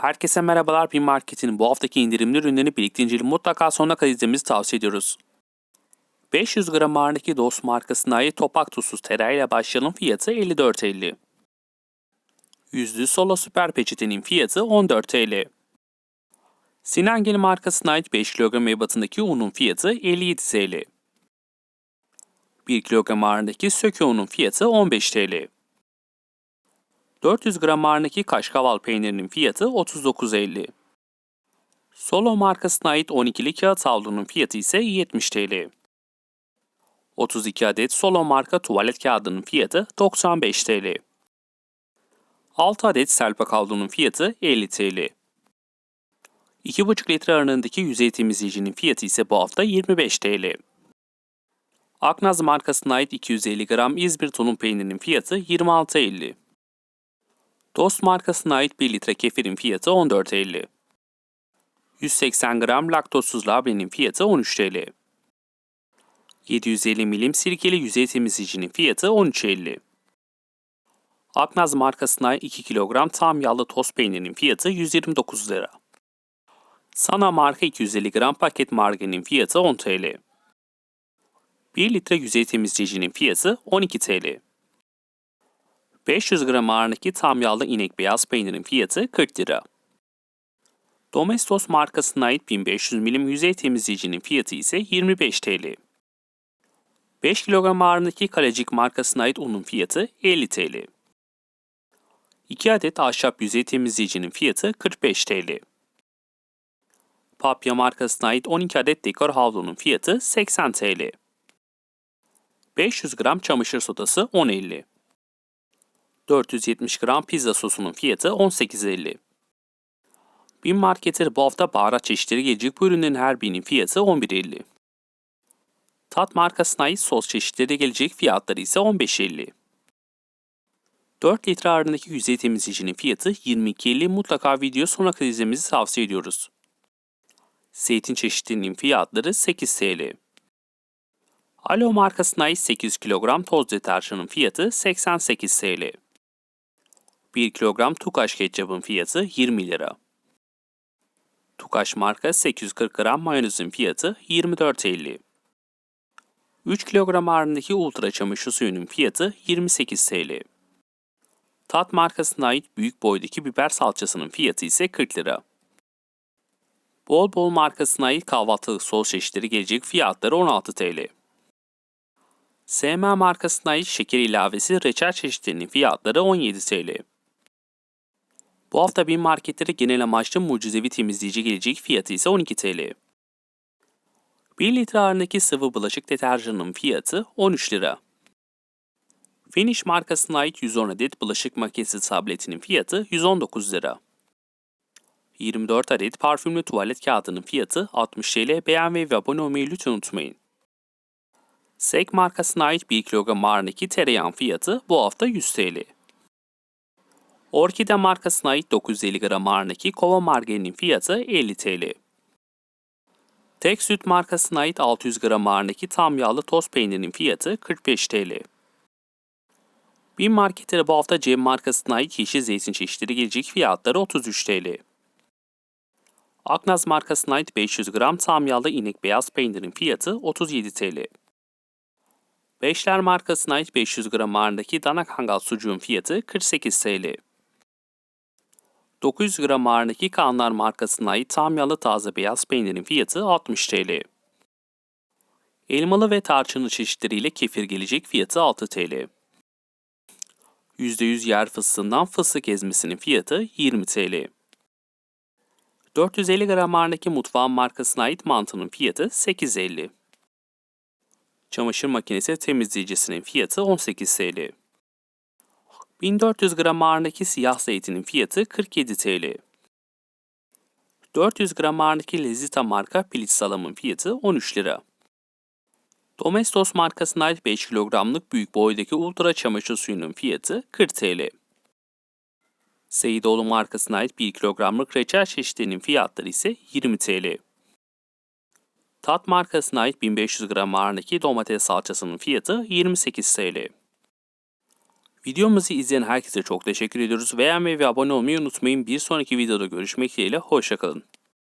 Herkese merhabalar. Bir marketin bu haftaki indirimli ürünlerini birlikte inceleyip mutlaka sonuna kadar izlemenizi tavsiye ediyoruz. 500 gram ağırlıklı Dost markasına ait topak tuzsuz tereyağı başlayalım fiyatı 54.50. Yüzlü Solo Süper Peçetenin fiyatı 14 TL. Sinangil markasına ait 5 kilogram ebatındaki unun fiyatı 57 TL. 1 kilogram ağırlığındaki söke unun fiyatı 15 TL. 400 gram ağırlığındaki kaşkaval peynirinin fiyatı 39.50. Solo markasına ait 12'li kağıt havlunun fiyatı ise 70 TL. 32 adet Solo marka tuvalet kağıdının fiyatı 95 TL. 6 adet Selpak havlunun fiyatı 50 TL. 2,5 litre aralığındaki yüzey temizleyicinin fiyatı ise bu hafta 25 TL. Aknaz markasına ait 250 gram İzmir tulum peynirinin fiyatı 26.50. Dost markasına ait 1 litre kefirin fiyatı 14.50. 180 gram laktozsuz labnenin fiyatı 13 TL. 750 milim sirkeli yüzey temizleyicinin fiyatı 13.50. Aknaz markasına ait 2 kilogram tam yağlı toz peynirinin fiyatı 129 lira. Sana marka 250 gram paket margarin fiyatı 10 TL. 1 litre yüzey temizleyicinin fiyatı 12 TL. 500 gram ağırlıklı tam yağlı inek beyaz peynirin fiyatı 40 lira. Domestos markasına ait 1500 milim yüzey temizleyicinin fiyatı ise 25 TL. 5 kilogram ağırlığındaki Kalecik markasına ait unun fiyatı 50 TL. 2 adet ahşap yüzey temizleyicinin fiyatı 45 TL. Papya markasına ait 12 adet dekor havlunun fiyatı 80 TL. 500 gram çamaşır sodası 10.50. 470 gram pizza sosunun fiyatı 18.50. Bin Market'e bu hafta baharat çeşitleri gelecek bu ürünlerin her birinin fiyatı 11.50. Tat markasına ait sos çeşitleri gelecek fiyatları ise 15.50. 4 litre ağırlığındaki yüzey temizleyicinin fiyatı 22.50 mutlaka video sonuna kadar izlemenizi tavsiye ediyoruz. Zeytin çeşitlerinin fiyatları 8 TL. Alo markasına ait 8 kilogram toz deterjanın fiyatı 88 TL. 1 kilogram Tukaş ketçabın fiyatı 20 lira. Tukaş marka 840 gram mayonezin fiyatı 24.50. 3 kilogram ağırlığındaki ultra çamaşır suyunun fiyatı 28 TL. Tat markasına ait büyük boydaki biber salçasının fiyatı ise 40 lira. Bol bol markasına ait kahvaltılık sos çeşitleri gelecek fiyatları 16 TL. SM markasına ait şeker ilavesi reçel çeşitlerinin fiyatları 17 TL. Bu hafta bir marketlere genel amaçlı mucizevi temizleyici gelecek fiyatı ise 12 TL. 1 litre ağırlığındaki sıvı bulaşık deterjanının fiyatı 13 lira. Finish markasına ait 110 adet bulaşık makinesi tabletinin fiyatı 119 lira. 24 adet parfümlü tuvalet kağıdının fiyatı 60 TL. Beğenmeyi ve abone olmayı lütfen unutmayın. Sek markasına ait 1 kilogram ağırlığındaki tereyağın fiyatı bu hafta 100 TL. Orkide markasına ait 950 gram ağırlığındaki kova margarinin fiyatı 50 TL. Tek süt markasına ait 600 gram ağırlığındaki tam yağlı toz peynirinin fiyatı 45 TL. Bir marketlere bu hafta Cem markasına ait yeşil zeytin çeşitleri gelecek fiyatları 33 TL. Aknaz markasına ait 500 gram tam yağlı inek beyaz peynirin fiyatı 37 TL. Beşler markasına ait 500 gram ağırlığındaki dana kangal sucuğun fiyatı 48 TL. 900 gram ağırlığındaki Kanlar markasına ait tam yağlı taze beyaz peynirin fiyatı 60 TL. Elmalı ve tarçınlı çeşitleriyle kefir gelecek fiyatı 6 TL. %100 yer fıstığından fıstık ezmesinin fiyatı 20 TL. 450 gram ağırlığındaki mutfağın markasına ait mantının fiyatı 8.50. Çamaşır makinesi temizleyicisinin fiyatı 18 TL. 1400 gram ağırlığındaki siyah zeytinin fiyatı 47 TL. 400 gram ağırlığındaki Lezita marka piliç salamın fiyatı 13 lira. Domestos markasına ait 5 kilogramlık büyük boydaki ultra çamaşır suyunun fiyatı 40 TL. Seyidoğlu markasına ait 1 kilogramlık reçel çeşitlerinin fiyatları ise 20 TL. Tat markasına ait 1500 gram ağırlığındaki domates salçasının fiyatı 28 TL. Videomuzu izleyen herkese çok teşekkür ediyoruz. Beğenmeyi ve abone olmayı unutmayın. Bir sonraki videoda görüşmek dileğiyle. Hoşçakalın.